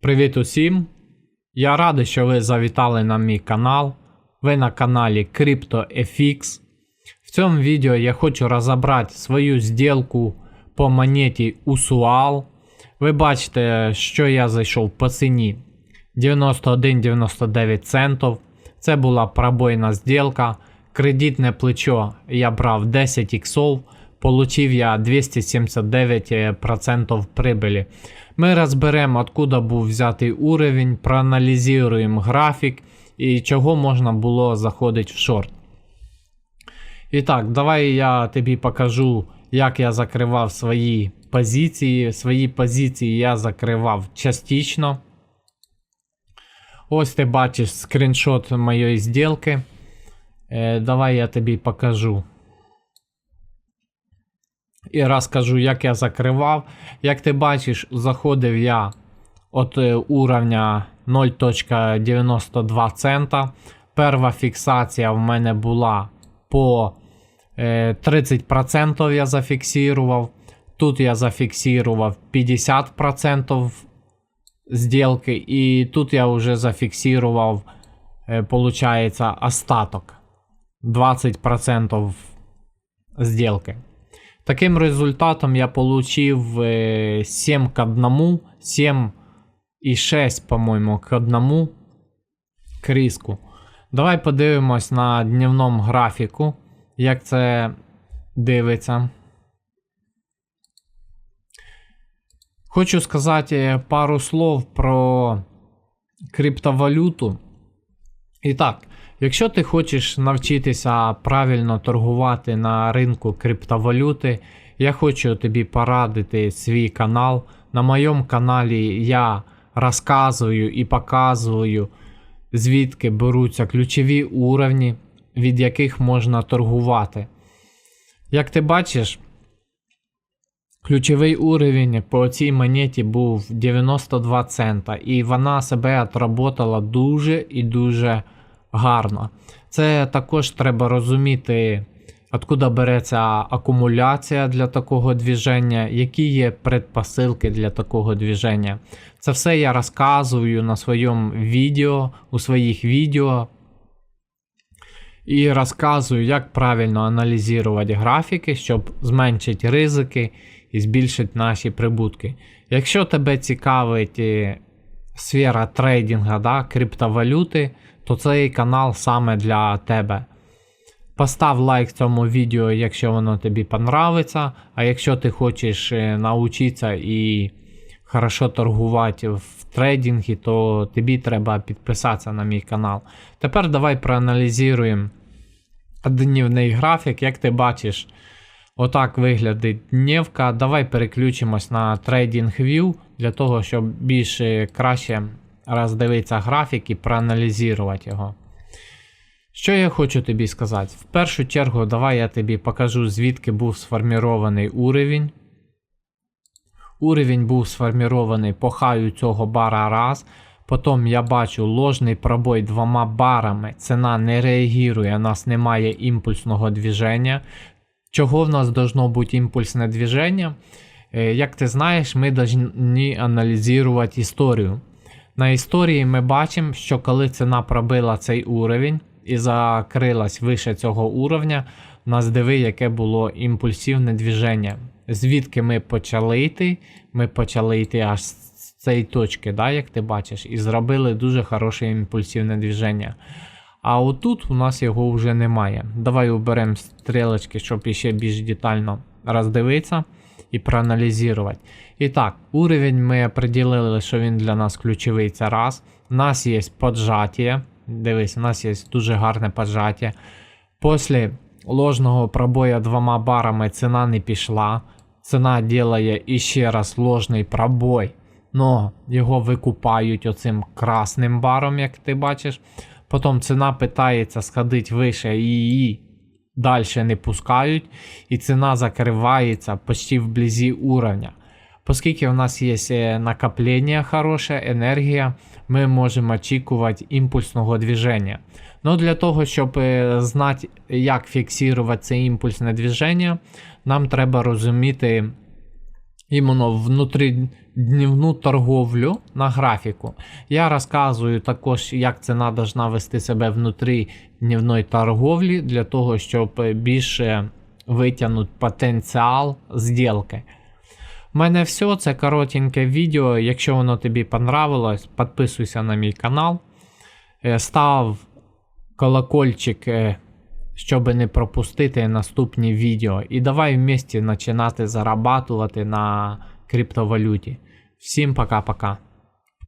Привіт усім! Я радий, що ви завітали на мій канал. Ви на каналі CryptoFX. В цьому відео я хочу розібрати свою зділку по монеті USUAL. Ви бачите, що я зайшов по ціні 91,99 центів. Це була пробойна зділка. Кредитне плечо я брав 10 іксов. Получив я 279% прибылі. Ми розберемо, откуда був взятий уровень, проаналізуємо графік і чого можна було заходити в шорт. І так, давай я тобі покажу, як я закривав свої позиції. Свої позиції я закривав частично. Ось ти бачиш скріншот моєї зділки. Е, давай я тобі покажу. І розкажу, як я закривав. Як ти бачиш, заходив я від уровня 0.92 цента. Перша фіксація в мене була по 30% я зафіксував. Тут я зафіксував 50% зділки, і тут я вже зафіксував, виходить, остаток 20% зділки. Таким результатом я получив 7 к 1, 7 і 6, по-моєму, к 1 к. Давай подивимось на дневному графіку, як це дивиться. Хочу сказати пару слов про криптовалюту. І так, якщо ти хочеш навчитися правильно торгувати на ринку криптовалюти, я хочу тобі порадити свій канал. На моєму каналі я розказую і показую, звідки беруться ключові уровні, від яких можна торгувати. Як ти бачиш, ключовий уровень по цій монеті був 92 цента, і вона себе отработала дуже і дуже гарно. Це також треба розуміти, откуда береться акумуляція для такого движення, які є предпосилки для такого движення. Це все я розказую на своєму відео, у своїх відео. І розказую, як правильно аналізувати графіки, щоб зменшити ризики і збільшити наші прибутки. Якщо тебе цікавить е, сфера трейдинга, да, криптовалюти, то цей канал саме для тебе. Постав лайк цьому відео, якщо воно тобі понравиться. А якщо ти хочеш е, навчитися і хорошо торгувати в трейдингі, то тобі треба підписатися на мій канал. Тепер давай проаналізуємо днівний графік. Як ти бачиш, отак виглядить днівка. Давай переключимось на TradingView для того, щоб більш краще роздивитися графік і проаналізувати його. Що я хочу тобі сказати? В першу чергу, давай я тобі покажу, звідки був сформірований уровень. Уровень був сформірований по хаю цього бара раз. Потім я бачу ложний пробой двома барами. Ціна не реагує, у нас немає імпульсного движення. Чого в нас должно бути імпульсне движення? Як ти знаєш, ми повинні аналізувати історію. На історії ми бачимо, що коли ціна пробила цей уровень і закрилась вище цього уровня, нас диви, яке було імпульсивне движення. Звідки ми почали йти? Ми почали йти аж з цієї точки, да, як ти бачиш, і зробили дуже хороше імпульсивне движення. А отут у нас його вже немає. Давай уберемо стрілочки, щоб ще більш детально роздивитися і проаналізувати. І так, уровень ми определили, що він для нас ключовий це раз. У нас є поджаття. Дивись, у нас є дуже гарне поджаття. Після ложного пробою двома барами ціна не пішла. Ціна ділає іще раз ложний пробой. Но його викупають оцим красним баром, як ти бачиш. Потім ціна питається сходити вище і її далі не пускають. І ціна закривається почти вблизі уровня. Оскільки у нас є накоплення хороше, енергія, ми можемо очікувати імпульсного движення. Но для того, щоб знати, як фіксувати це імпульсне движення, нам треба розуміти іменно внутридневну торговлю на графіку. Я розказую також, як це треба вести себе внутрі дневної торговлі для того, щоб е, більше витягнути потенціал зділки. У мене все, це коротеньке відео. Якщо воно тобі понравилось, підписуйся на мій канал. Е, Став колокольчик, е, щоб не пропустити наступні відео. І давай вместе починати зарабатувати на криптовалюті. Всім пока-пока.